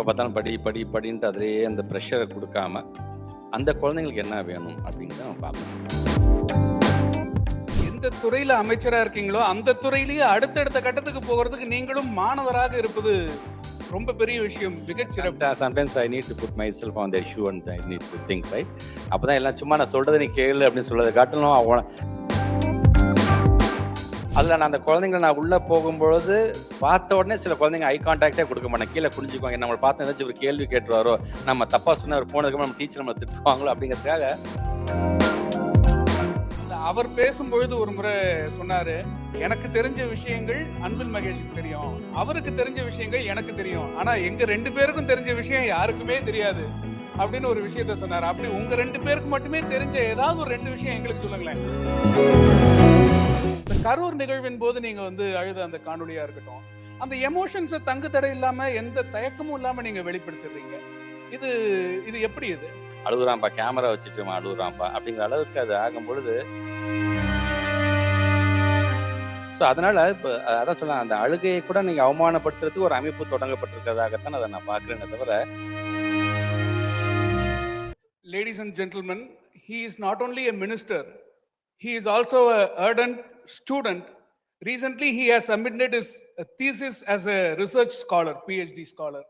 எப்போ பார்த்தாலும் படி படி படின்ட்டு அதிலேயே அந்த ப்ரெஷரை கொடுக்காம அந்த குழந்தைங்களுக்கு என்ன வேணும் அப்படிங்கிறத நம்ம பார்க்கணும் எந்த துறையில அமைச்சரா இருக்கீங்களோ அந்த துறையிலேயே அடுத்தடுத்த கட்டத்துக்கு போகிறதுக்கு நீங்களும் மாணவராக இருப்பது ரொம்ப பெரிய விஷயம் மிகச்சிறப்பு sometimes I need to put myself on the shoe and I need to think right அப்போ தான் எல்லாம் சும்மா நான் சொல்கிறத நீ கேளு அப்படின்னு சொல்றதை காட்டணும் அவன அதில் நான் அந்த குழந்தைங்களை நான் உள்ளே போகும்பொழுது பார்த்த உடனே சில குழந்தைங்க ஐ கான்டாக்டே கொடுக்க மாட்டேன் கீழே குடிஞ்சுக்குவாங்க நம்மளை பார்த்து ஏதாச்சும் ஒரு கேள்வி கேட்டுருவாரோ? நம்ம தப்பாக சொன்ன போனதுக்கு நம்ம டீச்சர் நம்ம திட்டுவாங்களோ அப்படிங்கிறதுக்காக அவர் பேசும்பொழுது ஒரு முறை சொன்னாரு எனக்கு தெரிஞ்ச விஷயங்கள் அன்பில் மகேஷுக்கு தெரியும். அவருக்கு தெரிஞ்ச விஷயங்கள் எனக்கு தெரியும். ஆனா எங்க ரெண்டு பேருக்கும் தெரிஞ்ச விஷயம் யாருக்குமே தெரியாது. அப்படின்னு ஒரு விஷயத்த சொன்னார். அப்படி உங்க ரெண்டு பேருக்கு மட்டுமே தெரிஞ்ச ஏதாவது ஒரு ரெண்டு விஷயம் எங்களுக்கு சொல்லுங்களேன். கரூர் நிகழ்வின் போது நீங்க வந்து அழுத அந்த காணொளியா இருக்கட்டும் அந்த எமோஷன்ஸை தங்கு தடை இல்லாம எந்த தயக்கமும் இல்லாம நீங்க வெளிப்படுத்துறீங்க இது இது எப்படி இது? அழுகுறான்ப்பா கேமரா வச்சுட்டு அழுகுறான்ப்பா அப்படிங்கிற அளவுக்கு அது ஆகும் பொழுது ஸோ அதனால இப்போ அதான் சொல்லலாம் அந்த அழுகையை கூட நீங்க அவமானப்படுத்துறதுக்கு ஒரு அமைப்பு தொடங்கப்பட்டிருக்கிறதாகத்தான் அதை நான் பார்க்கிறேனே தவிர ladies and gentlemen, he is not only a minister, he is also a ardent student. Recently, he has submitted his thesis as a research scholar, PhD scholar.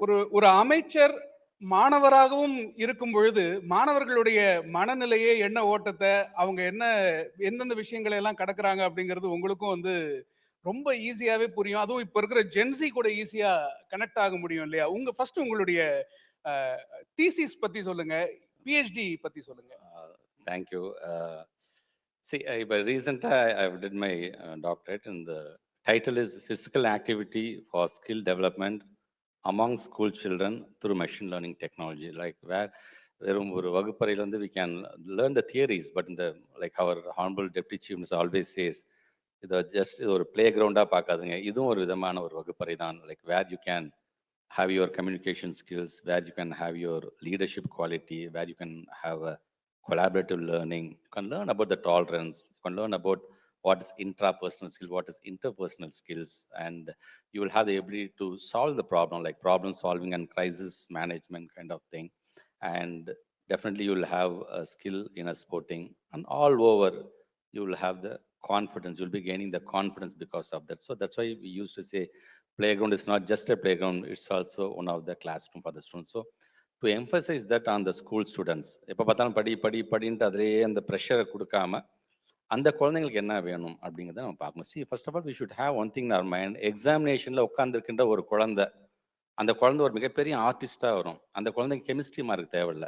ஒரு ஒரு அமைச்சர் மாணவராகவும் இருக்கும் பொழுது மாணவர்களுடைய மனநிலையை என்ன ஓட்டத்தை அவங்க என்ன எந்தெந்த விஷயங்களை எல்லாம் கடக்குறாங்க அப்படிங்கிறது உங்களுக்கும் வந்து ரொம்ப ஈஸியாவே புரியும் அதுவும் இப்ப இருக்கிற ஜென்சி கூட ஈஸியா கனெக்ட் ஆக முடியும் இல்லையா உங்க ஃபர்ஸ்ட் உங்களுடைய தீசிஸ் பத்தி சொல்லுங்க பிஹெச்டி பத்தி சொல்லுங்க. தேங்க்யூ சி இப்போ ரீசெண்டாக ஐ டிட் மை டாக்டரேட் இந்த title is physical activity for skill development among school children through machine learning technology like where வெறும் ஒரு வகுப்பறையில் வந்து we can learn the theories but இந்த like our honourable deputy chief always says இதை just இது ஒரு play கிரவுண்டாக பார்க்காதுங்க. இதுவும் ஒரு விதமான ஒரு வகுப்பறை தான். Like where you can have your communication skills, where you can have your leadership quality, where you can have a collaborative learning. You can learn about the tolerance. You can learn about what is intrapersonal skill, what is interpersonal skills, and you will have the ability to solve the problem, like problem solving and crisis management kind of thing. And definitely you will have a skill in a sporting, and all over you will have the confidence. You'll be gaining the confidence because of that. So that's why we used to say playground is not just a playground, it's also one of the classroom for the students. So to emphasize that on the school students, எப்போ பார்த்தாலும் படி படி படின்ட்டு அதிலேயே அந்த ப்ரெஷரை கொடுக்காம அந்த குழந்தைங்களுக்கு என்ன வேணும் அப்படிங்கிறத நம்ம பார்க்கணும். See first of all we should have one thing our mind எக்ஸாமினேஷனில் உட்காந்துருக்கின்ற ஒரு குழந்தை அந்த குழந்தை ஒரு மிகப்பெரிய ஆர்டிஸ்டாக வரும். அந்த குழந்தைக்கு கெமிஸ்ட்ரி மார்க் தேவையில்ல.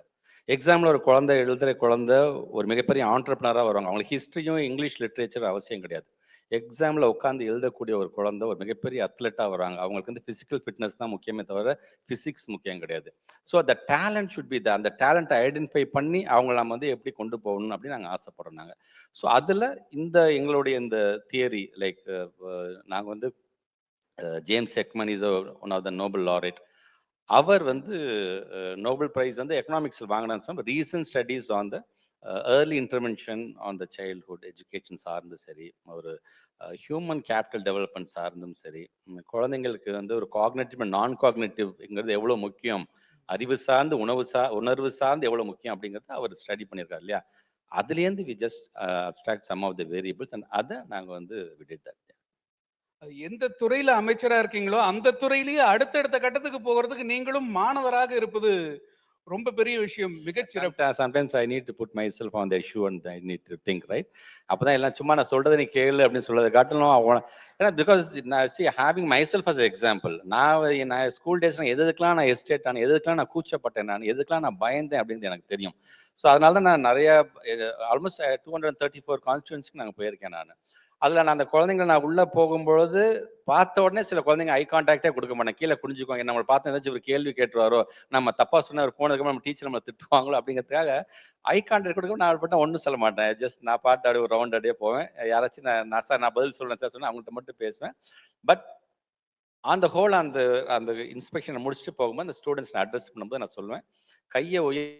எக்ஸாமில் ஒரு குழந்தை எழுதுகிற குழந்தை ஒரு மிகப்பெரிய ஆண்டர்பனராக வருவாங்க. அவங்களுக்கு ஹிஸ்ட்ரியும் இங்கிலீஷ் லிட்ரேச்சர் அவசியம் கிடையாது. எக்ஸாமில் உட்காந்து எழுதக்கூடிய ஒரு குழந்தை ஒரு மிகப்பெரிய அத்லெட்டாக வராங்க அவங்களுக்கு வந்து ஃபிசிக்கல் ஃபிட்னஸ் தான் முக்கியமே தவிர ஃபிசிக்ஸ் முக்கியம் கிடையாது. ஸோ அந்த டேலண்ட் ஷுட் பி த அந்த டேலண்ட்டை ஐடென்டிஃபை பண்ணி அவங்கள நம்ம வந்து எப்படி கொண்டு போகணும் அப்படின்னு நாங்கள் ஆசைப்படுறோம் நாங்கள் ஸோ அதில் இந்த எங்களுடைய இந்த தியரி லைக் நாங்கள் வந்து James Heckman is one of the Nobel laureate அவர் வந்து நோபல் ப்ரைஸ் வந்து எக்கனாமிக்ஸில் வாங்கினான்னு recent studies on the early intervention on the childhood education சார்ந்து சரி ஒரு ஹியூமன் கேபிட்டல் டெவலப்மெண்ட் சார்ந்தும் சரி குழந்தைங்களுக்கு வந்து ஒரு காக்னேட்டிவ் நான் காக்னேட்டிவ்ங்கிறது எவ்வளோ முக்கியம்? அறிவு சார்ந்து உணவு சா உணர்வு சார்ந்து எவ்வளோ முக்கியம் அப்படிங்கிறத அவர் ஸ்டடி பண்ணியிருக்காரு இல்லையா? அதுலேருந்து we just adopted some of the variables and அதை நாங்கள் வந்து விட்டுட்டு எந்த துறையில அமைச்சரா இருக்கீங்களோ அந்த துறையிலேயே அடுத்தடுத்த கட்டத்துக்கு போகிறதுக்கு நீங்களும் மாணவராக இருப்பது ரொம்ப பெரிய விஷயம் மிகச்சிறப்பு sometimes I need to put myself on the shoe and I need to think right அப்போ தான் எல்லாம் சும்மா நான் சொல்கிறத நீ கேளு அப்படின்னு சொல்றதை காட்டணும் அவன ஏன்னா பிகாஸ் நான் see having myself as example நான் நான் ஸ்கூல் டேஸ் நான் எதுக்கெல்லாம் நான் எஸ்டேட் ஆனேன் எதுக்கெல்லாம் நான் கூச்சப்பட்டேன் நான் எதுக்கெல்லாம் நான் பயந்தேன் அப்படிங்கிறது எனக்கு தெரியும். ஸோ அதனால தான் நான் நிறைய almost two hundred thirty four கான்ஸ்டியூன்ஸ்க்கு நாங்கள் போயிருக்கேன் நான். அதில் நான் அந்த குழந்தைங்களை நான் உள்ளே போகும்பொழுது பார்த்த உடனே சில குழந்தைங்க ஐ கான்டாக்டே கொடுக்க மாட்டேன் கீழே குடிஞ்சுக்குவாங்க நம்மளை பார்த்து ஏதாச்சும் ஒரு கேள்வி கேட்டுருவாரோ நம்ம தப்பாக சொன்ன ஒரு போனதுக்கு நம்ம டீச்சர் நம்மளை திட்டுவாங்களோ அப்படிங்கிறதுக்காக ஐ கான்டாக்ட் கொடுக்க நான் பட்டம் ஒன்றும் சொல்ல மாட்டேன். ஜஸ்ட் நான் பாட்டு அப்படியே ஒரு ரவுண்ட் அப்படியே போவேன். யாராச்சும் நான் நான் சார் நான் பதில் சொல்கிறேன் சார் சொன்னேன் அவங்கள்ட்ட மட்டும் பேசுவேன். பட் ஆன் த ஹோல் அந்த அந்த இன்ஸ்பெக்ஷனை முடிச்சுட்டு போகும்போது அந்த ஸ்டூடெண்ட்ஸ் நான் அட்ரஸ் பண்ணும்போது நான் சொல்லுவேன். கையை உயர்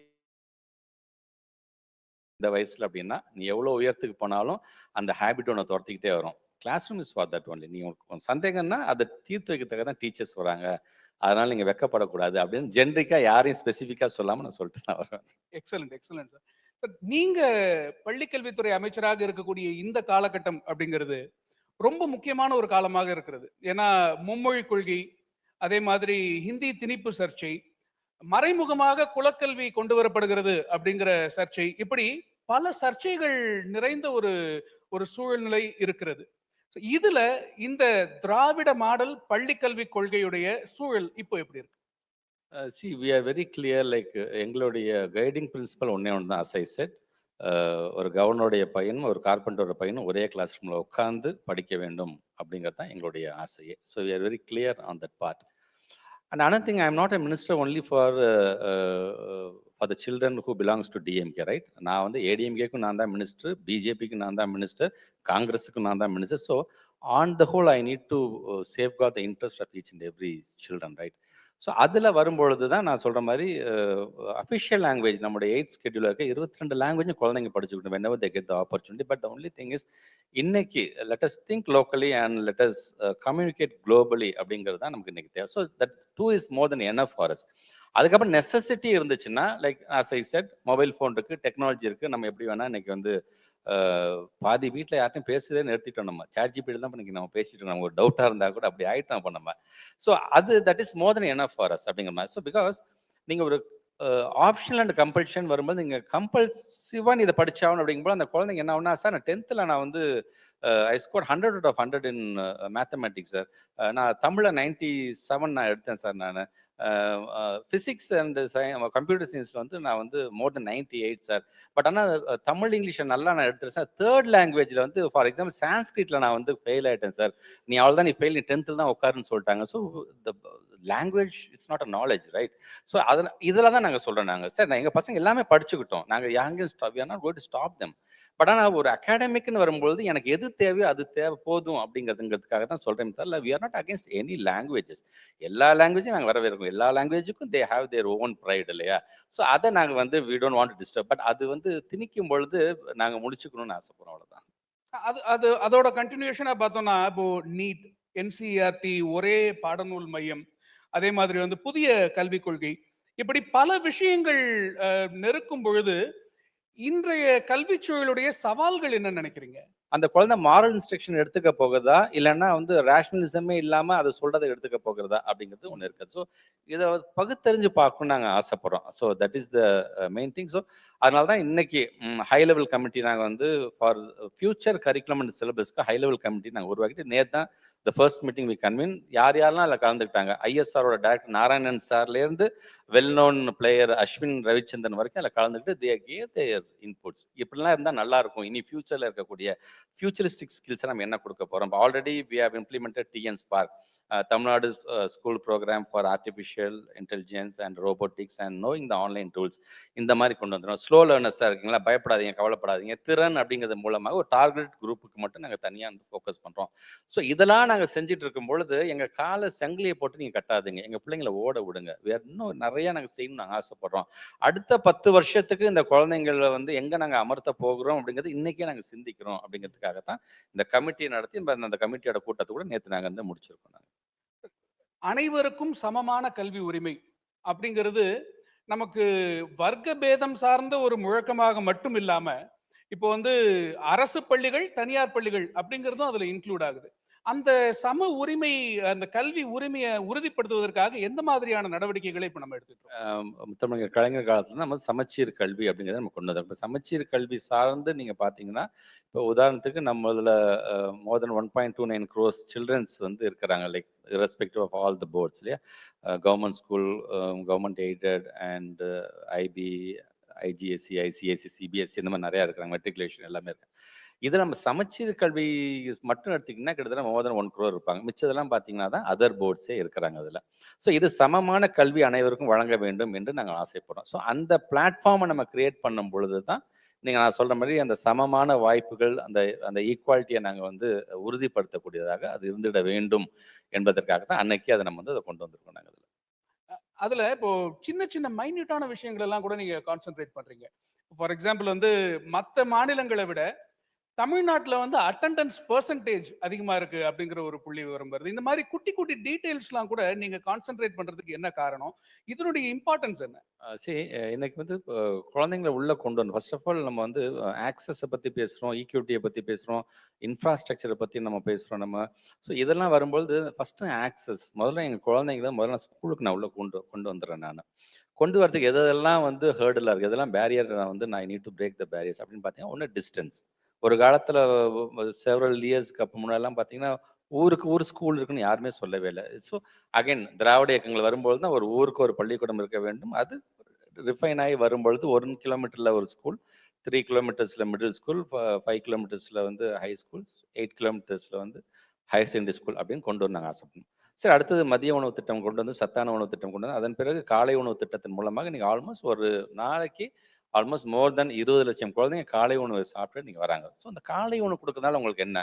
இந்த வயசில் அப்படின்னா நீ எவ்வளோ உயரத்துக்கு போனாலும் அந்த ஹேபிட் ஒன்று துரத்திக்கிட்டே வரும். Classroom is for that only நீ உங்களுக்கு சந்தேகம்னா அதை தீர்த்து வைக்கிறதுக்காக தான் டீச்சர்ஸ் வராங்க. அதனால நீங்கள் வெக்கப்படக்கூடாது அப்படின்னு ஜென்ரிக்கா யாரையும் ஸ்பெசிஃபிக்காக சொல்லாமல் நான் சொல்லிட்டு நான் வரேன். எக்ஸலண்ட் எக்ஸலண்ட் சார் சார் நீங்க பள்ளிக்கல்வித்துறை அமைச்சராக இருக்கக்கூடிய இந்த காலகட்டம் அப்படிங்கிறது ரொம்ப முக்கியமான ஒரு காலமாக இருக்கிறது. ஏன்னா மும்மொழி கொள்கை அதே மாதிரி ஹிந்தி திணிப்பு சர்ச்சை மறைமுகமாக குலக்கல்வி கொண்டு வரப்படுகிறது அப்படிங்கிற சர்ச்சை. இப்படி பல சர்ச்சைகள் நிறைந்த ஒரு ஒரு சூழ்நிலை இருக்கிறது. இதுல இந்த திராவிட மாடல் பள்ளி கல்விக் கொள்கையுடைய சூழல் இப்போ எப்படி இருக்கு? See we are very clear like எங்களுடைய கைடிங் பிரின்சிபல் ஒன்றே ஒன்று தான் அசை செட் ஒரு கவர்னருடைய பையனும் ஒரு கார்பெண்டரோட பையனும் ஒரே கிளாஸ் ரூமில் உட்காந்து படிக்க வேண்டும் அப்படிங்கிறது தான் எங்களுடைய ஆசையே. So we are very clear on that part and another thing I am not a minister only for for the children who belongs to DMK right நான் வந்து ஏடிஎம்கேக்கும் நான் தான் மினிஸ்டர் பிஜேபிக்கு நான் தான் மினிஸ்டர் காங்கிரஸுக்கு நான் தான் minister so on the whole I need to safeguard the interest of each and every children right so அதில் வரும்பொழுது தான் நான் சொல்கிற மாதிரி அஃபிஷியல் லாங்குவேஜ் நம்முடைய எயிட் ஸ்கெடியூல் இருக்க இருபத்தி ரெண்டு லாங்குவேஜும் குழந்தைங்க படிச்சுக்கணும் whenever they get the opportunity but only thing is இன்னைக்கு let's think locally and let's communicate globally அப்படிங்கிறது தான் நமக்கு இன்னைக்கு தேவை. So that too is more than N for us அதுக்கப்புறம் நெசசிட்டி இருந்துச்சுன்னா like as I said mobile phone இருக்குது technology இருக்கு. நம்ம எப்படி வேணால் இன்னைக்கு வந்து பாதி வீட்டில் யார்ட்டையும் பேசுறதே நிறுத்திட்டோம் நம்ம. சாட் ஜிபிடி தான் இன்னைக்கு நம்ம பேசிட்டு இருக்கோம். நம்ம ஒரு டவுட்டாக இருந்தால் கூட அப்படி ஆகிட்டோம் அப்போ நம்ம. ஸோ அது that is more than enough for us அப்படிங்கிற மாதிரி. ஸோ பிகாஸ் நீங்கள் ஒரு ஆப்ஷனல் அண்ட் கம்பல்ஷன் வரும்போது நீங்கள் கம்பல்சிவாக நீ இதை படிச்சாகணும் அப்படிங்கும்போது அந்த குழந்தைங்க என்ன ஆகுனா சார் நான் டென்த்தில் நான் வந்து I score hundred out of hundred in mathematics sir நான் தமிழில் நைன்டி செவன் நான் எடுத்தேன் சார் நான். ஃபிசிக்ஸ் அண்ட் கம்ப்யூட்டர் சயின்ஸில் வந்து நான் வந்து more than ninety eight sir but ஆனால் தமிழ் இங்கிலீஷை நல்லா நான் எடுத்துருக்கேன் சார் தேர்ட் லாங்குவேஜில் வந்து ஃபார் எக்ஸாம்பிள் சான்ஸ்கிரிட்டில் நான் வந்து ஃபெயில் ஆகிட்டேன் சார் நீ அவ்வளோதான் நீ ஃபெயில் நீ டென்த்தில் தான் உட்காருன்னு சொல்லிட்டாங்க. So the language it's not a knowledge right so அதில் இதில் தான் நாங்கள் சொல்கிறோம் நாங்கள் சார் நான் எங்கள் பசங்க எல்லாமே படிச்சுக்கிட்டோம். நாங்கள் யாங்கும் stop we are not to stop them but ஆனால் ஒரு அகாடமிக்னு வரும்பொழுது எனக்கு எது தேவையோ அது தேவை போதும் அப்படிங்கிறதுங்கிறதுக்காக தான் சொல்கிறேன் தவிர we are not against any languages எல்லா லாங்குவேஜும் நாங்கள் வரவேற்கும் எல்லா லாங்குவேஜுக்கும் they have their own pride இல்லையா? ஸோ அதை நாங்கள் வந்து we don't want disturb but அது வந்து திணிக்கும் பொழுது நாங்கள் முடிச்சுக்கணும்னு ஆசைப்படுறோம் அவ்வளோதான் அது அது அதோட கண்டினியூஷனாக பார்த்தோம்னா இப்போ நீட் என்சிஆர்டி ஒரே பாடநூல் மையம். அதே மாதிரி வந்து புதிய கல்விக் கொள்கை. இப்படி பல விஷயங்கள் நெருக்கும் பொழுது இன்றைய கல்விச் சூழலுடைய சவால்கள் என்ன நினைக்கிறீங்க? அந்த குழந்தை மாரல் இன்ஸ்ட்ரக்ஷன் எடுத்துக்க போகுதா? இல்லைன்னா வந்து ரேஷனலிசமே இல்லாம அதை சொல்றதை எடுத்துக்க போகிறதா? அப்படிங்கிறது ஒன்று இருக்குது ஸோ இதை பகுத்தறிஞ்சு பார்க்கணும்னு நாங்கள் ஆசைப்படுறோம். So that is the main thing so அதனால தான் இன்னைக்கு ஹை லெவல் கமிட்டி நாங்கள் வந்து ஃபார் ஃபியூச்சர் கரிக்குலம் அண்ட் சிலபஸ்க்கு ஹை லெவல் கமிட்டி நாங்கள் உருவாக்கிட்டு நேற்று தான் the first meeting we convene யார் யாரெல்லாம் அதில் கலந்துக்கிட்டாங்க? ஐஎஸ்ஆரோட director Narayanan சார்லேருந்து well known player Ashwin Ravichandran வரைக்கும் அதில் கலந்துக்கிட்டு தே கேவ் தேர் இன்புட்ஸ் இப்படிலாம் இருந்தால் நல்லா இருக்கும். இனி ஃபியூச்சரில் இருக்கக்கூடிய ஃபியூச்சரிஸ்டிக் ஸ்கில்ஸை நம்ம என்ன கொடுக்க போகிறோம் already we have implemented TN Spark Tamil Nadu school program for artificial intelligence and robotics and knowing the online tools இந்த மாதிரி கொண்டு வந்துடும் ஸ்லோ லேர்னர்ஸாக இருக்கீங்களா? பயப்படாதீங்க கவலைப்படாதீங்க. திறன் அப்படிங்கிறது மூலமாக ஒரு டார்கெட் குரூப்புக்கு மட்டும் நாங்கள் தனியாக வந்து ஃபோக்கஸ் பண்ணுறோம் ஸோ இதெல்லாம் நாங்கள் செஞ்சுட்டு இருக்கும் பொழுது எங்கள் காலை சங்கிலியை போட்டு நீங்கள் கட்டாதீங்க. எங்கள் பிள்ளைங்களை ஓட விடுங்க. வேற இன்னும் நிறையா நாங்கள் செய்யணும்னு நாங்கள் ஆசைப்படுறோம். அடுத்த பத்து வருஷத்துக்கு இந்த குழந்தைங்களை வந்து எங்கே நாங்கள் அமர்த்த போகிறோம் அப்படிங்கிறது இன்றைக்கே நாங்கள் சிந்திக்கிறோம் அப்படிங்கிறதுக்காக தான் இந்த கமிட்டியை நடத்தி அந்த கமிட்டியோட கூட்டத்தை கூட நேற்று நாங்கள் வந்து முடிச்சிருக்கோம் நாங்கள் அனைவருக்கும் சமமான கல்வி உரிமை அப்படிங்கிறது நமக்கு வர்க்க பேதம் சார்ந்த ஒரு முழக்கமாக மட்டும் இல்லாம இப்போ வந்து அரசு பள்ளிகள் தனியார் பள்ளிகள் அப்படிங்கிறதும் அதுல இன்க்ளூட் ஆகுது. அந்த சம உரிமை அந்த கல்வி உரிமையை உறுதிப்படுத்துவதற்காக எந்த மாதிரியான நடவடிக்கைகளை இப்போ நம்ம எடுத்துட்டு தமிழக கலைஞர் காலத்துல நம்ம சமச்சீர் கல்வி அப்படிங்கிறத நம்ம கொண்டு வந்தோம் இப்போ சமச்சீர் கல்வி சார்ந்து நீங்கள் பார்த்தீங்கன்னா இப்போ உதாரணத்துக்கு நம்ம இதில் more than one point two nine crores childrens வந்து இருக்கிறாங்க like irrespective of all the boards இல்லையா? Government school government aided and IB IGCSE ICSE CBSE இந்த மாதிரி நிறையா இருக்கிறாங்க மெட்ரிகுலேஷன் எல்லாமே இருக்கு. இது நம்ம சமச்சீர் கல்வி மட்டும் எடுத்தீங்கன்னா கிட்டத்தட்ட மோர் தென் ஒன் குரோர் இருப்பாங்க. மிச்சதெல்லாம் பார்த்தீங்கன்னா தான் அதர் போர்ட்ஸே இருக்கிறாங்க அதில். ஸோ இது சமமான கல்வி அனைவருக்கும் வழங்க வேண்டும் என்று நாங்கள் ஆசைப்படுறோம். ஸோ அந்த பிளாட்ஃபார்மை நம்ம கிரியேட் பண்ணும் பொழுது தான் நீங்கள் நான் சொல்கிற மாதிரி அந்த சமமான வாய்ப்புகள் அந்த அந்த ஈக்குவாலிட்டியை நாங்கள் வந்து உறுதிப்படுத்தக்கூடியதாக அது இருந்துட வேண்டும் என்பதற்காக தான் அன்னைக்கு அதை நம்ம வந்து அதை கொண்டு வந்திருக்கோம் நாங்கள் அதில். அதில் இப்போது சின்ன சின்ன மைன்யூட்டான விஷயங்கள் எல்லாம் கூட நீங்கள் கான்சென்ட்ரேட் பண்ணுறீங்க ஃபார் எக்ஸாம்பிள் வந்து மற்ற மாநிலங்களை விட தமிழ்நாட்டில் வந்து அட்டண்டன்ஸ் பர்சன்டேஜ் அதிகமாக இருக்கு அப்படிங்கிற ஒரு புள்ளி விவரம் வருது. இந்த மாதிரி குட்டி குட்டி டீட்டெயில்ஸ்லாம் கூட நீங்கள் கான்சென்ட்ரேட் பண்ணுறதுக்கு என்ன காரணம்? இதனுடைய இம்பார்ட்டன்ஸ் என்ன? சரி இன்னைக்கு வந்து குழந்தைங்களை உள்ள கொண்டு வந்து ஃபர்ஸ்ட் ஆஃப் ஆல் நம்ம வந்து ஆக்சஸை பற்றி பேசுகிறோம் ஈக்யூட்டியை பற்றி பேசுகிறோம் இன்ஃப்ராஸ்ட்ரக்சரை பற்றி நம்ம பேசுகிறோம் நம்ம. ஸோ இதெல்லாம் வரும்பொழுது ஃபஸ்ட்டு ஆக்சஸ் முதல்ல எங்கள் குழந்தைங்கள முதல்ல ஸ்கூலுக்கு நான் உள்ளே கொண்டு கொண்டு வந்துடுறேன் நான். கொண்டு வரதுக்கு எதெல்லாம் வந்து ஹேர்டில் இருக்குது எதெல்லாம் பேரியர் நான் வந்து நான் need to break the barriers அப்படின்னு பார்த்தீங்கன்னா ஒன்று டிஸ்டன்ஸ் ஒரு காலத்தில் செவரல் இயர்ஸ்க்கு அப்போ முன்னாடிலாம் பார்த்தீங்கன்னா ஊருக்கு ஊர் ஸ்கூல் இருக்குன்னு யாருமே சொல்லவே இல்லை. ஸோ அகைன் திராவிட இயக்கங்கள் வரும்பொழுது தான் ஒரு ஊருக்கு ஒரு பள்ளிக்கூடம் இருக்க வேண்டும். அது ரிஃபைன் ஆகி வரும்பொழுது ஒரு கிலோமீட்டரில் ஒரு ஸ்கூல் த்ரீ கிலோமீட்டர்ஸில் மிடில் ஸ்கூல் ஃபைவ் கிலோமீட்டர்ஸில் வந்து ஹை ஸ்கூல்ஸ் எயிட் கிலோமீட்டர்ஸில் வந்து ஹையர் செகண்டரி ஸ்கூல் அப்படின்னு கொண்டு வந்தாங்க ஆசைப்படணும். சரி அடுத்தது மதிய உணவு திட்டம் கொண்டு வந்து சத்தான உணவு திட்டம் கொண்டு வந்து அதன் பிறகு காலை உணவு திட்டத்தின் மூலமாக நீங்கள் ஆல்மோஸ்ட் ஒரு நாளைக்கு ஆல்மோஸ்ட் மோர் தென் இருபது லட்சம் குழந்தைங்க காலை உணவு சாப்பிட்டு நீங்கள் வராங்க. ஸோ அந்த காலை உணவு கொடுக்கறதுனால உங்களுக்கு என்ன?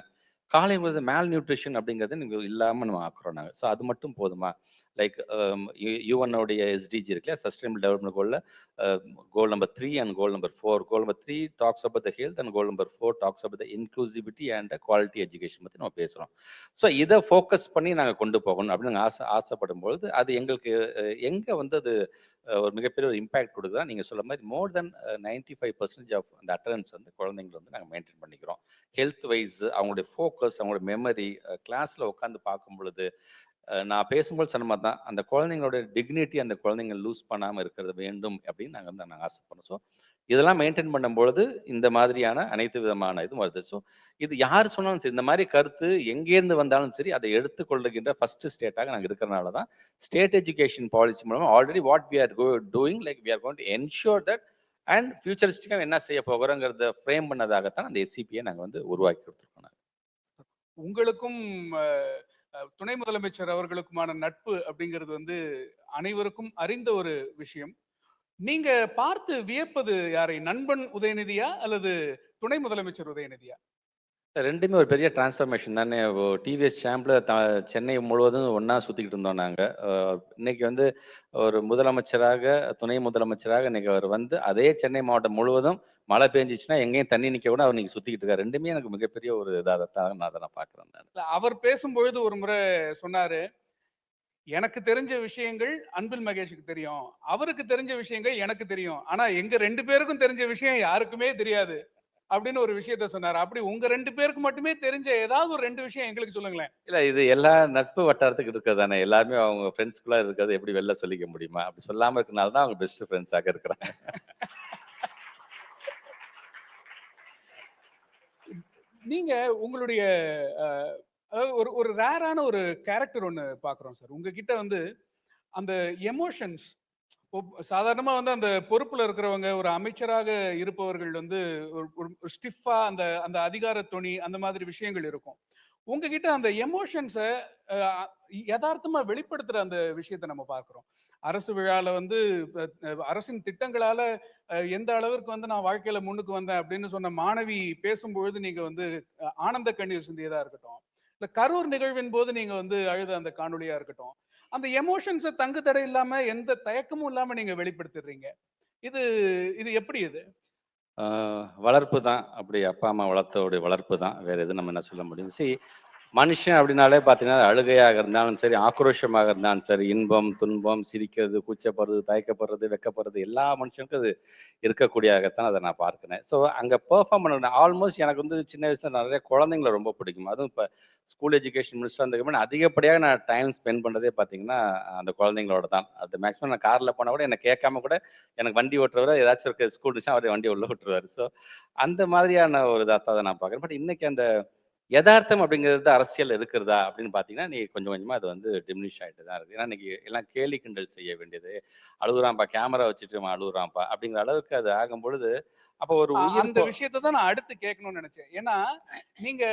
காலை உணவு மேல் நியூட்ரிஷன் அப்படிங்கிறது நீங்கள் இல்லாமல் நம்ம ஆக்குறோம் நாங்கள் ஸோ அது மட்டும் போதுமா? லைக் யூஎன்னுடைய எஸ்டிஜி இருக்குல்ல sustainable development கோலில் goal number three and goal number four goal number three talks about the health and goal number four talks about the inclusivity and quality education பற்றி நம்ம பேசுகிறோம் ஸோ இதை focus பண்ணி நாங்கள் கொண்டு போகணும் அப்படின்னு நாங்கள் ஆசை ஆசைப்படும் பொழுது அது எங்களுக்கு எங்கே வந்து அது ஒரு மிகப்பெரிய ஒரு இம்பாக்ட் கொடுக்குதா நீங்கள் சொல்ல மாதிரி more than ninety five percentage of அந்த அட்டண்டன்ஸ் வந்து குழந்தைங்களை வந்து நாங்கள் மெயின்டைன் பண்ணிக்கிறோம். ஹெல்த் வைஸ் அவங்களுடைய ஃபோக்கஸ் அவங்களுடைய மெமரி கிளாஸில் உட்காந்து பார்க்கும் பொழுது நான் பேசும்போது சொன்ன மாதிரி தான் அந்த குழந்தைங்களோட டிக்னிட்டி அந்த குழந்தைங்க லூஸ் பண்ணாமல் இருக்கிறது வேண்டும் அப்படின்னு நாங்கள் வந்து நாங்கள் ஆசைப்படுறோம். ஸோ இதெல்லாம் மெயின்டைன் பண்ணும்பொழுது இந்த மாதிரியான அனைத்து விதமான இதுவும் வருது. ஸோ இது யார் சொன்னாலும் சரி இந்த மாதிரி கருத்து எங்கேருந்து வந்தாலும் சரி அதை எடுத்துக்கொள்ளுகின்ற ஃபர்ஸ்ட் ஸ்டேட்டாக நாங்கள் இருக்கிறனால தான் ஸ்டேட் எஜுகேஷன் பாலிசி மூலமாக already what we are doing like we are going to ensure that and ஃபியூச்சரிஸ்டிக்காக என்ன செய்ய போகிறோங்கிறத ஃப்ரேம் பண்ணதாகத்தான் அந்த எஸ்சிபியை நாங்கள் வந்து உருவாக்கி கொடுத்துருக்கோம் நாங்கள் உங்களுக்கும் துணை முதலமைச்சர் அவர்களுக்குமான நட்பு அப்படிங்கிறது வந்து அனைவருக்கும் அறிந்த ஒரு விஷயம். நீங்க பார்த்து வியப்பது யாரை? நண்பன் உதயநிதியா அல்லது துணை முதலமைச்சர் உதயநிதியா? ரெண்டுமே ஒரு பெரிய டிரான்ஸ்ஃபர்மேஷன் தானே. டிவிஎஸ் சாம்பில் த சென்னை முழுவதும் ஒன்றா சுற்றிக்கிட்டு இருந்தோம் நாங்கள் இன்னைக்கு வந்து ஒரு முதலமைச்சராக துணை முதலமைச்சராக இன்னைக்கு அவர் வந்து அதே சென்னை மாவட்டம் முழுவதும் மழை பெஞ்சிச்சுன்னா எங்கேயும் தண்ணி நிற்க கூட அவர் இன்னைக்கு சுற்றிக்கிட்டு இருக்காரு. ரெண்டுமே எனக்கு மிகப்பெரிய ஒரு இதாக தான் நான் அதை நான் பார்க்குறேன் நான். அவர் பேசும்பொழுது ஒரு முறை சொன்னார் எனக்கு தெரிஞ்ச விஷயங்கள் அன்பில் மகேஷுக்கு தெரியும். அவருக்கு தெரிஞ்ச விஷயங்கள் எனக்கு தெரியும். ஆனால் எங்கள் ரெண்டு பேருக்கும் தெரிஞ்ச விஷயம் யாருக்குமே தெரியாது. அப்படின்னு ஒரு விஷயத்த சொன்னாரு. அப்படி உங்க ரெண்டு பேருக்கு மட்டுமே தெரிஞ்ச ஏதாவது ஒரு ரெண்டு விஷயம் எங்களுக்கு சொல்லுங்களேன். இல்ல இது எல்லா நட்பு வட்டாரத்துக்கு இருக்கிறது தானே எல்லாருமே அவங்க ஃப்ரெண்ட்ஸ்குள்ள இருக்கிறது எப்படி வெளில சொல்லிக்க முடியுமா? அப்படி சொல்லாம இருக்கனால தான் அவங்க பெஸ்ட் ஃப்ரெண்ட்ஸாக இருக்கிறாங்க. நீங்க உங்களுடைய ஒரு ஒரு ரேரான ஒரு கேரக்டர் ஒன்னு பாக்குறோம் சார் உங்ககிட்ட வந்து அந்த எமோஷன்ஸ் சாதாரணமா வந்து அந்த பொறுப்புல இருக்கிறவங்க ஒரு அமைச்சராக இருப்பவர்கள் வந்து ஒரு- ஒரு ஸ்டிஃபா அந்த அந்த அதிகார துணி அந்த மாதிரி விஷயங்கள் இருக்கும். உங்ககிட்ட அந்த எமோஷன்ஸை யதார்த்தமா வெளிப்படுத்துற அந்த விஷயத்தை நம்ம பார்க்கிறோம். அரசு விழால வந்து அரசின் திட்டங்களால எந்த அளவிற்கு வந்து நான் வாழ்க்கையில முன்னுக்கு வந்தேன் அப்படின்னு சொன்ன மாணவி பேசும்பொழுது நீங்க வந்து ஆனந்த கண்ணீர் சிந்தியதா இருக்கட்டும். இல்ல கரூர் நிகழ்வின் போது நீங்க வந்து அழுத அந்த காணொலியா இருக்கட்டும். அந்த எமோஷன்ஸை தங்கு தடை இல்லாம எந்த தயக்கமும் இல்லாம நீங்க வெளிப்படுத்திடுறீங்க. இது இது எப்படி இது? வளர்ப்பு தான். அப்படி அப்பா அம்மா வளர்த்தோடைய வளர்ப்பு தான். வேற எதுவும் நம்ம என்ன சொல்ல முடியும்? சி மனுஷன் அப்படின்னாலே பார்த்தீங்கன்னா அழுகையாக இருந்தாலும் சரி ஆக்ரோஷமாக இருந்தாலும் சரி இன்பம் துன்பம் சிரிக்கிறது கூச்சப்படுறது தயக்கப்படுறது வெக்கப்படுறது எல்லா மனுஷனுக்கும் அது இருக்கக்கூடியதாகத்தான் அதை நான் பார்க்கிறேன். ஸோ அங்கே பெர்ஃபார்ம் பண்ண ஆல்மோஸ்ட் எனக்கு வந்து சின்ன வயசுல நிறைய குழந்தைங்களை ரொம்ப பிடிக்கும். அதுவும் இப்போ ஸ்கூல் எஜுகேஷன் மினிஸ்டர் வந்ததுக்கு அதிகப்படியாக நான் டைம் ஸ்பெண்ட் பண்ணுறதே பார்த்தீங்கன்னா அந்த குழந்தைங்களோட தான். அது மேக்ஸிமம் நான் காரில் போனால் கூட என்னை கேட்காம கூட எனக்கு வண்டி ஓட்டுறவர் ஏதாச்சும் இருக்க ஸ்கூல் இருந்துச்சுன்னா அவர் வண்டி உள்ளே விட்டுருவாரு. ஸோ அந்த மாதிரியான ஒரு இதாக தான் நான் பார்க்குறேன். பட் இன்னைக்கு அந்த யதார்த்தம் அப்படிங்கிறது அரசியல் இருக்கிறதா அப்படின்னு பார்த்தீங்கன்னா நீ கொஞ்சம் கொஞ்சமாக அது வந்து டிமினிஷ் ஆகிட்டு தான் இருக்குது. ஏன்னா இன்னைக்கு எல்லாம் கேலி கிண்டல் செய்ய வேண்டியது. அழுகுறான்ப்பா கேமரா வச்சுட்டு அவன் அழுகுறான்ப்பா அப்படிங்கிற அளவுக்கு அது ஆகும் பொழுது அப்போ ஒரு அந்த விஷயத்தை தான் நான் அடுத்து கேட்கணும்னு நினைச்சேன். ஏன்னா நீங்க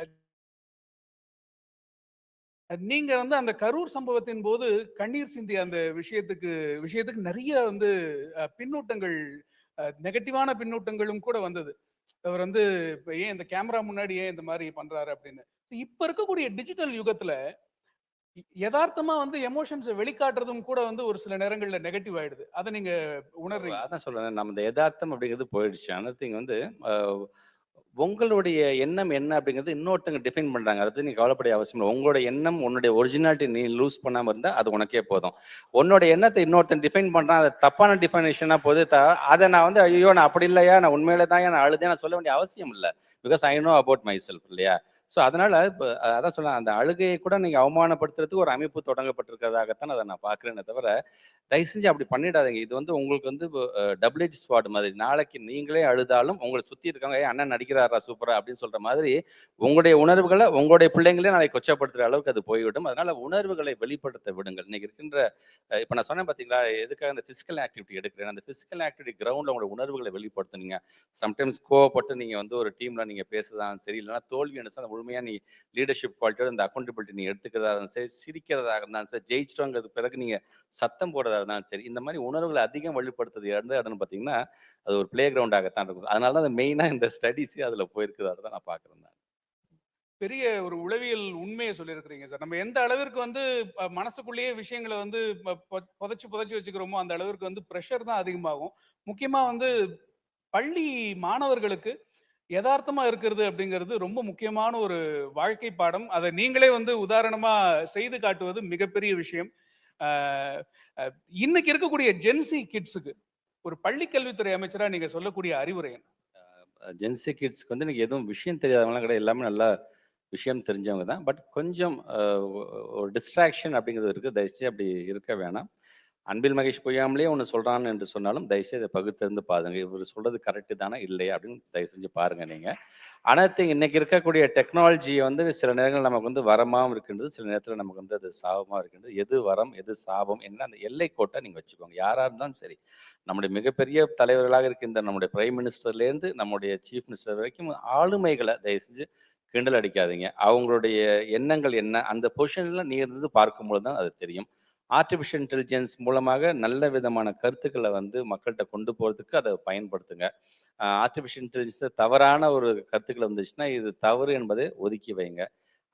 அஹ், நீங்க வந்து அந்த கரூர் சம்பவத்தின் போது கண்ணீர் சிந்திய அந்த விஷயத்துக்கு விஷயத்துக்கு நிறைய வந்து பின்னூட்டங்கள் நெகட்டிவான பின்னூட்டங்களும் கூட வந்தது. அவர் வந்து இப்ப ஏன் இந்த கேமரா முன்னாடி ஏன் இந்த மாதிரி பண்றாரு அப்படின்னு. இப்ப இருக்கக்கூடிய டிஜிட்டல் யுகத்துல யதார்த்தமா வந்து எமோஷன்ஸை வெளிக்காட்டுறதும் கூட வந்து ஒரு சில நேரங்கள்ல நெகட்டிவ் ஆயிடுது. அதை நீங்க உணர்றீங்க அதான் சொல்றேன். நம்ம இந்த யதார்த்தம் அப்படிங்கிறது போயிடுச்சு. thing வந்து உங்களுடைய எண்ணம் என்ன அப்படிங்கிறது இன்னொருத்தங்க டிஃபைன் பண்றாங்க. அதை நீ நீங்க அவசியம் இல்லை. உங்களோட எண்ணம் உன்னுடைய ஒரிஜினாலிட்டி நீ லூஸ் பண்ணாம இருந்தா அது உனக்கே போதும். உன்னோட எண்ணத்தை இன்னொருத்தன் டிஃபைன் பண்றான். அது தப்பான டிஃபைனேஷனா போது த- அதை நான் வந்து ஐயோ நான் அப்படி இல்லையா? நான் உண்மையில தான் நான் அழுதே நான் சொல்ல வேண்டிய அவசியம் இல்லை. Because I know about my self இல்லையா? ஸோ அதனால இப்போ அதான் சொல்ல அந்த அழுகையை கூட நீங்க அவமானப்படுத்துறதுக்கு ஒரு அமைப்பு தொடங்கப்பட்டிருக்கிறதாகத்தான் அதை நான் பார்க்குறேனே தவிர தயவு செஞ்சு அப்படி பண்ணிடாதீங்க. இது வந்து உங்களுக்கு வந்து டபுள் எஜ் ஸ்வாட் மாதிரி. நாளைக்கு நீங்களே அழுதாலும் உங்களை சுற்றி இருக்காங்க ஏ அண்ணன் நடிக்கிறாரா சூப்பரா அப்படின்னு சொல்ற மாதிரி உங்களுடைய உணர்வுகளை உங்களுடைய பிள்ளைங்களே நாளைக்கு கொச்சப்படுத்துற அளவுக்கு அது போய்விடும். அதனால உணர்வுகளை வெளிப்படுத்த விடுங்கள். இன்னைக்கு இருக்கின்ற இப்போ நான் சொன்னேன் பார்த்தீங்களா எதுக்காக அந்த பிசிக்கல் ஆக்டிவிட்டி எடுக்கிறேன்? அந்த பிசிக்கல் ஆக்டிவிட்டி கிரவுண்டில் உங்களோட உணர்வுகளை வெளிப்படுத்துனீங்க. சம்டைம்ஸ் கோவப்பட்டு நீங்கள் வந்து ஒரு டீமில் நீங்கள் பேசுதான் சரி இல்லைன்னா தோல்வி என்ன அந்த நீ லீடர்ஷிப் குவாலிட்டியோட இந்த அக்கௌண்டபிலிட்டி நீ எடுத்துக்கிறதா இருந்தாலும் சரி சிரிக்கிறதாக இருந்தாலும் சரி ஜெயிச்சிட்டோங்கிறது பிறகு நீங்க சத்தம் போடுறதா இருந்தாலும் சரி இந்த மாதிரி உணர்வுகளை அதிகம் வலுப்படுத்துறது இடம் இடம்னு பார்த்தீங்கன்னா அது ஒரு பிளே கிரவுண்டாகத்தான் இருக்கும். அதனால தான் மெயினா இந்த ஸ்டடீஸே அதுல போயிருக்குதா தான் நான் பார்க்குறேன் நான். பெரிய ஒரு உளவியல் உண்மையை சொல்லியிருக்கிறீங்க சார். நம்ம எந்த அளவிற்கு வந்து மனசுக்குள்ளேயே விஷயங்களை வந்து புதைச்சி புதைச்சி புதைச்சு வச்சுக்கிறோமோ அந்த அளவிற்கு வந்து ப்ரெஷர் தான் அதிகமாகும். முக்கியமா வந்து பள்ளி மாணவர்களுக்கு யதார்த்தமா இருக்கிறது அப்படிங்கிறது ரொம்ப முக்கியமான ஒரு வாழ்க்கை பாடம். அதை நீங்களே வந்து உதாரணமா செய்து காட்டுவது மிகப்பெரிய விஷயம். இன்னைக்கு இருக்கக்கூடிய ஜென்சி கிட்ஸுக்கு ஒரு பள்ளி கல்வித்துறை அமைச்சரா நீங்க சொல்லக்கூடிய அறிவுரை என்ன? ஜென்சி கிட்ஸ்க்கு வந்து எனக்கு எதுவும் விஷயம் தெரியாதவங்களாம் கிடையாது எல்லாமே நல்லா விஷயம் தெரிஞ்சவங்க தான். பட் கொஞ்சம் ஒரு டிஸ்ட்ராக்ஷன் அப்படிங்கிறது இருக்குது. தயவுச்சு அப்படி இருக்க வேணாம். அன்பில் மகேஷ் பொய்யாமலே ஒன்று சொல்கிறான்னு என்று சொன்னாலும் தயவுசெய்து இதை பகுத்திருந்து பாருங்க. இவர் சொல்றது கரெக்டு தானே? இல்லையா அப்படின்னு தயவு செஞ்சு பாருங்க நீங்கள் ஆனால் இன்னைக்கு இருக்கக்கூடிய டெக்னாலஜியை வந்து சில நேரங்கள் நமக்கு வந்து வரமாகவும் இருக்கின்றது. சில நேரத்தில் நமக்கு வந்து அது சாபமாக இருக்கின்றது. எது வரம் எது சாபம் என்ன அந்த எல்லை கோட்டை நீங்கள் வச்சுக்கோங்க. யாராக இருந்தாலும் சரி நம்முடைய மிகப்பெரிய தலைவர்களாக இருக்கின்ற நம்முடைய பிரைம் மினிஸ்டர்லேருந்து நம்முடைய சீஃப் மினிஸ்டர் வரைக்கும் ஆளுமைகளை தயவு செஞ்சு கிண்டல் அடிக்காதீங்க. அவங்களுடைய எண்ணங்கள் என்ன? அந்த பொசிஷனில் நீ இருந்து பார்க்கும்போது தான் அது தெரியும். ஆர்டிஃபிஷியல் இன்டெலிஜென்ஸ் மூலமாக நல்ல விதமான கருத்துக்களை வந்து மக்கள்கிட்ட கொண்டு போகிறதுக்கு அதை பயன்படுத்துங்க. ஆர்டிஃபிஷியல் இன்டெலிஜென்ஸை தவறான ஒரு கருத்துக்கள் வந்துச்சுன்னா இது தவறு என்பதை ஒதுக்கி வைங்க.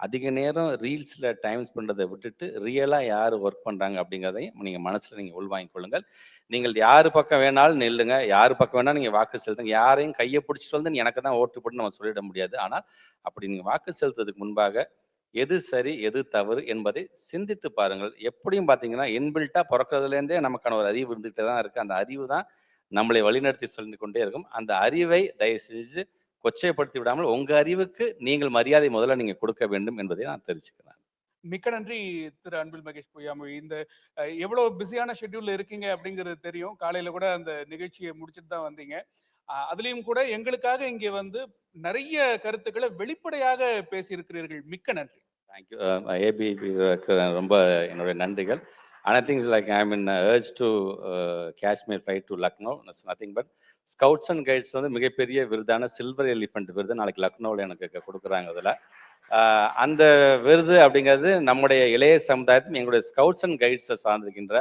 அதிக நேரம் ரீல்ஸில் டைம் ஸ்பெண்டதை விட்டுட்டு ரியலாக யார் ஒர்க் பண்ணுறாங்க அப்படிங்கிறதையும் நீங்கள் மனசில் நீங்கள் உள்வாங்கிக் கொள்ளுங்கள். நீங்கள் யார் பக்கம் வேணாலும் நில்லுங்க. யார் பக்கம் வேணாலும் நீங்கள் வாக்கு செலுத்துங்க. யாரையும் கையை பிடிச்சி சொல்லுன்னு எனக்கு தான் ஓட்டு போட்டு நம்ம சொல்லிட முடியாது. ஆனால் அப்படி நீங்கள் வாக்கு செலுத்துறதுக்கு முன்பாக எது சரி எது தவறு என்பதை சிந்தித்து பாருங்கள். எப்படியும் பார்த்தீங்கன்னா இன்பில்ட்டாக பிறக்கிறதுலேருந்தே நமக்கான ஒரு அறிவு இருந்துகிட்டே தான் இருக்குது அந்த அறிவு தான் நம்மளை வழிநடத்தி சொல்லி கொண்டே இருக்கும். அந்த அறிவை தயவு செஞ்சு கொச்சைப்படுத்தி விடாமல் உங்கள் அறிவுக்கு நீங்கள் மரியாதை முதல்ல நீங்கள் கொடுக்க வேண்டும் என்பதை நான் தெரிஞ்சுக்கிறேன். மிக்க நன்றி திரு அன்பில் மகேஷ் பொய்யாமொழி. இந்த எவ்வளோ பிஸியான ஷெட்யூல்ல இருக்கீங்க அப்படிங்கிறது தெரியும். காலையில கூட அந்த நிகழ்ச்சியை முடிச்சுட்டு தான் வந்தீங்க. அதுலேயும் கூட எங்களுக்காக இங்கே வந்து நிறைய கருத்துக்களை வெளிப்படையாக பேசியிருக்கிறீர்கள். மிக்க நன்றி. தேங்க்யூ uh, uh, ஏபிபி ரொம்ப என்னுடைய நன்றிகள். Another things like I mean urge to Kashmir fight to Lucknow it's nothing but scouts and guides வந்து மிகப்பெரிய விருதான சில்வர் எலிஃபண்ட் விருது நாளைக்கு லக்னோவில் எனக்கு கொடுக்குறாங்க அதில். அந்த விருது அப்படிங்கிறது நம்முடைய இளைய சமுதாயத்தின் எங்களுடைய ஸ்கவுட்ஸ் அண்ட் கைட்ஸை சார்ந்திருக்கின்ற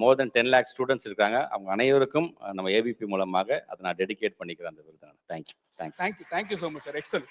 more than ten lakh students இருக்காங்க. அவங்க அனைவருக்கும் நம்ம ஏபிபி மூலமாக அதை நான் டெடிகேட் பண்ணிக்கிறேன் அந்த விருது thank you thanks thank you thank you so much sir excel